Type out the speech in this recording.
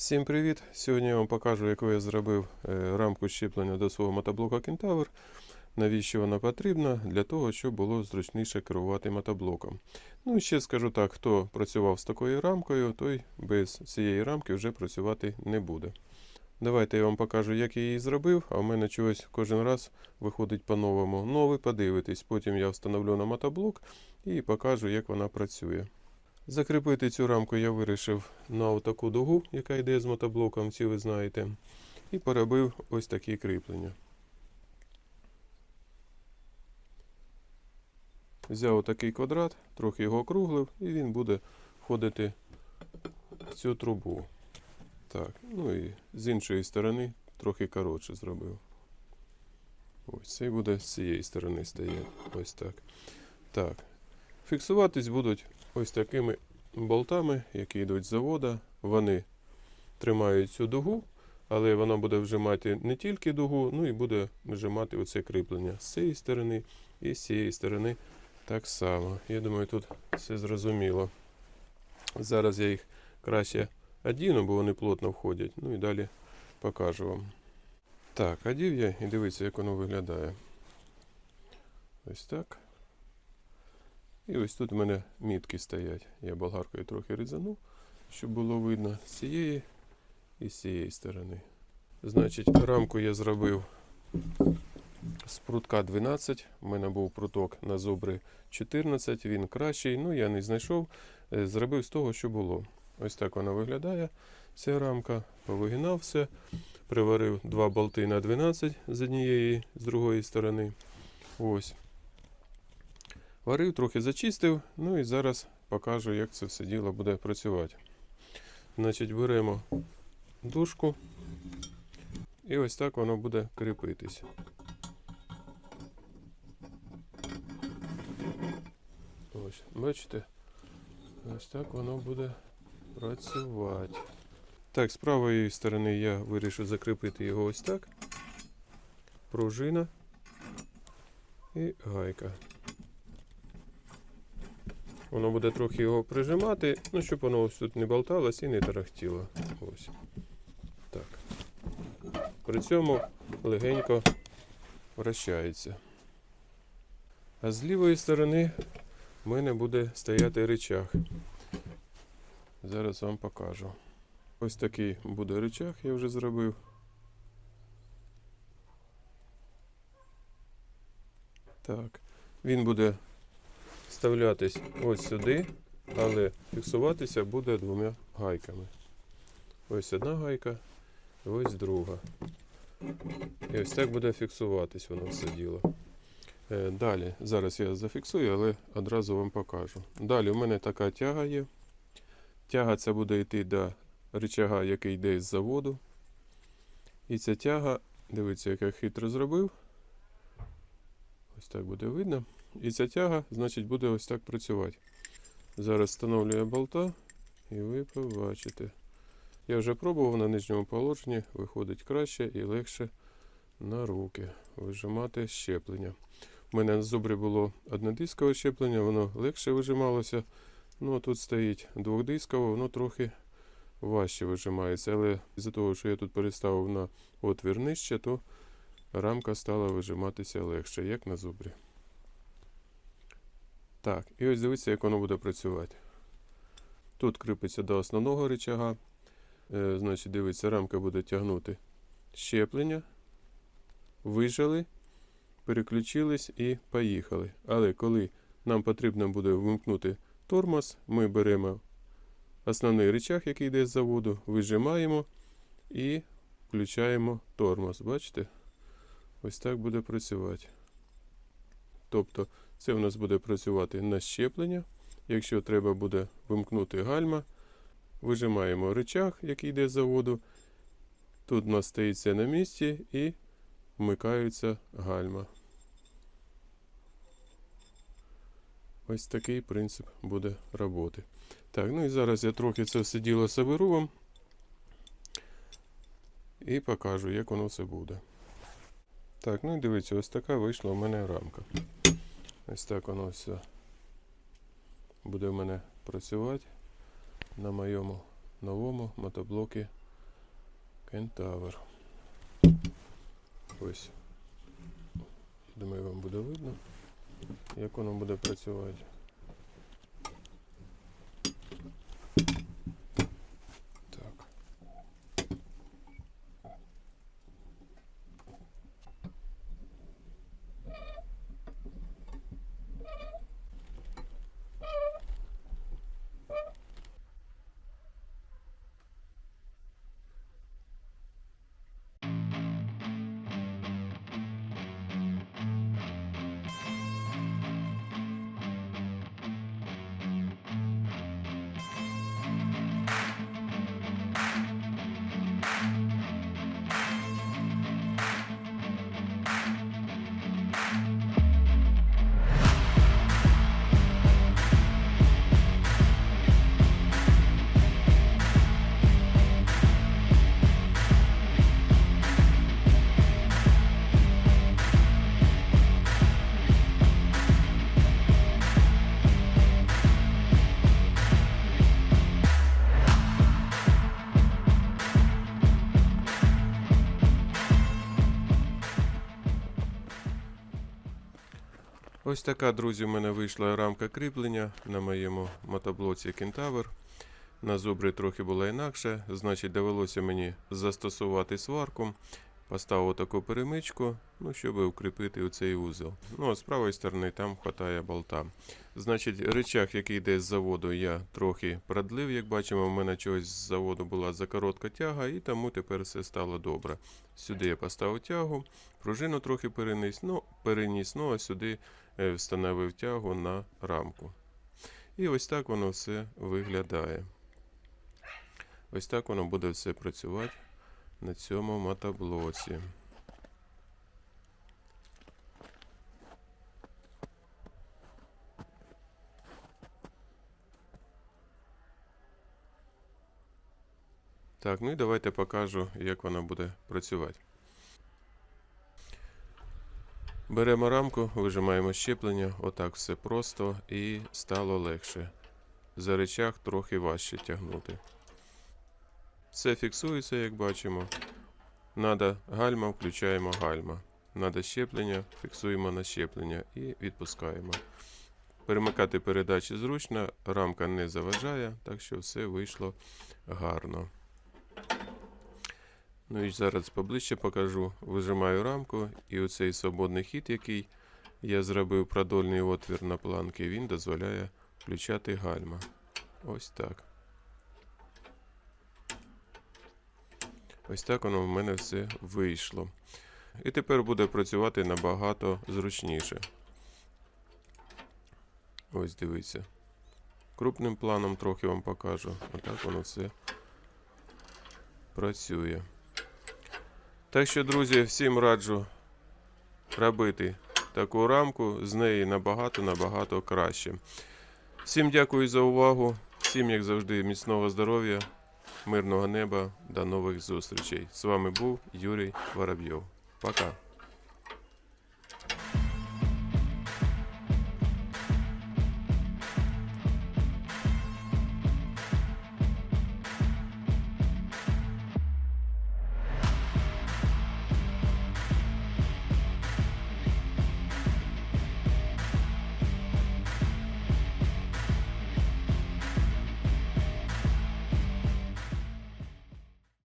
Всім привіт! Сьогодні я вам покажу, яку я зробив е, рамку щеплення до свого мотоблока Кентавр. Навіщо вона потрібна? Для того, щоб було зручніше керувати мотоблоком. Ну і ще скажу так, хто працював з такою рамкою, той без цієї рамки вже працювати не буде. Давайте я вам покажу, як я її зробив, а в мене чогось кожен раз виходить по-новому. Ну, ви подивитесь, потім я встановлю на мотоблок і покажу, як вона працює. Закріпити цю рамку я вирішив на таку дугу, яка йде з мотоблоком, всі ви знаєте, і поробив ось такі кріплення. Взяв такий квадрат, трохи його округлив, і він буде входити в цю трубу. Так, ну і з іншої сторони трохи коротше зробив. Ось цей буде з цієї сторони стояти. Ось так. Так. Фіксуватись будуть ось такими болтами, які йдуть з завода. Вони тримають цю дугу, але вона буде вжимати не тільки дугу, ну і буде вжимати оце кріплення з цієї сторони і з цієї сторони так само. Я думаю, тут все зрозуміло. Зараз я їх краще одіну, бо вони плотно входять. Ну і далі покажу вам. Так, одів я і дивіться, як воно виглядає. Ось так. І ось тут у мене мітки стоять. Я болгаркою трохи різанув, щоб було видно з цієї і з цієї сторони. Значить, рамку я зробив з прутка 12. У мене був пруток на зубри 14, він кращий. Ну, я не знайшов. Е, Зробив з того, що було. Ось так вона виглядає. Ця рамка. Повигинав все. Приварив два болти на 12 з однієї, з другої сторони. Ось. Варив, трохи зачистив, ну і зараз покажу, як це все діло буде працювати. Значить, беремо дужку і ось так воно буде кріпитись. Ось, бачите? Ось так воно буде працювати. Так, з правої сторони я вирішив закріпити його ось так. Пружина і гайка. Воно буде трохи його прижимати, ну, щоб воно ось тут не болталось і не тарахтіло. Ось. Так. При цьому легенько вращається. А з лівої сторони в мене буде стояти рычаг. Зараз вам покажу. Ось такий буде рычаг, я вже зробив. Так. Він буде вставлятись ось сюди, але фіксуватися буде двома гайками. Ось одна гайка, ось друга. І ось так буде фіксуватись воно все діло. Е, Далі, зараз я зафіксую, але одразу вам покажу. Далі у мене така тяга є. Тяга ця буде йти до рычага, який йде з заводу. І ця тяга, дивіться, як я хитро зробив. Ось так буде видно. І ця тяга, значить, буде ось так працювати. Зараз встановлюю болта і ви побачите. Я вже пробував на нижньому положенні, виходить краще і легше на руки вижимати щеплення. У мене на зубрі було однодискове щеплення, воно легше вижималося. Ну а тут стоїть двохдискове, воно трохи важче вижимається. Але з-за того, що я тут переставив на отвір нижче, то рамка стала вижиматися легше, як на зубрі. Так, і ось дивіться, як воно буде працювати. Тут кріпиться до основного рычага. Е, значить, дивіться, рамка буде тягнути щеплення. Вижали, переключились і поїхали. Але коли нам потрібно буде вимкнути тормоз, ми беремо основний рычаг, який йде з заводу, вижимаємо і включаємо тормоз. Бачите? Ось так буде працювати. Тобто це у нас буде працювати на щеплення. Якщо треба буде вимкнути гальма, вижимаємо рычаг, який йде з заводу. Тут у нас стоїться на місці і вмикаються гальма. Ось такий принцип буде роботи. Так, ну і зараз я трохи це все діло соберу вам і покажу, як воно все буде. Так, ну і дивіться, ось така вийшла у мене рамка. Ось так воно все буде в мене працювати на моєму новому мотоблокі Кентавр. Ось. Думаю, вам буде видно, як воно буде працювати. Ось така, друзі, у мене вийшла рамка кріплення на моєму мотоблоці Кентавр. На зубри трохи було інакше, значить довелося мені застосувати сварку. Поставив таку перемичку, ну, щоб укріпити цей узел. Ну, а з правої сторони там хватає болта. Значить, речах, який йде з заводу, я трохи продлив. Як бачимо, в мене чогось з заводу була закоротка тяга, і тому тепер все стало добре. Сюди я поставив тягу, пружину трохи переніс, ну, переніс, ну а сюди встановив тягу на рамку. І ось так воно все виглядає. Ось так воно буде все працювати на цьому мотоблоці. Так, ну і давайте покажу, як вона буде працювати. Беремо рамку, вижимаємо щеплення, отак все просто і стало легше. За речах трохи важче тягнути. Все фіксується, як бачимо. Надо гальма, включаємо гальма. Надо щеплення, фіксуємо на щеплення і відпускаємо. Перемикати передачі зручно, рамка не заважає, так що все вийшло гарно. Ну і зараз поближче покажу. Вижимаю рамку, і оцей свободний хід, який я зробив продольний отвір на планки, він дозволяє включати гальма. Ось так. Ось так воно в мене все вийшло. І тепер буде працювати набагато зручніше. Ось дивіться. Крупним планом трохи вам покажу. Отак воно все працює. Так що, друзі, всім раджу робити таку рамку, з неї набагато-набагато краще. Всім дякую за увагу. Всім, як завжди, міцного здоров'я, мирного неба, до нових зустрічей. З вами був Юрій Воробйов. Пока.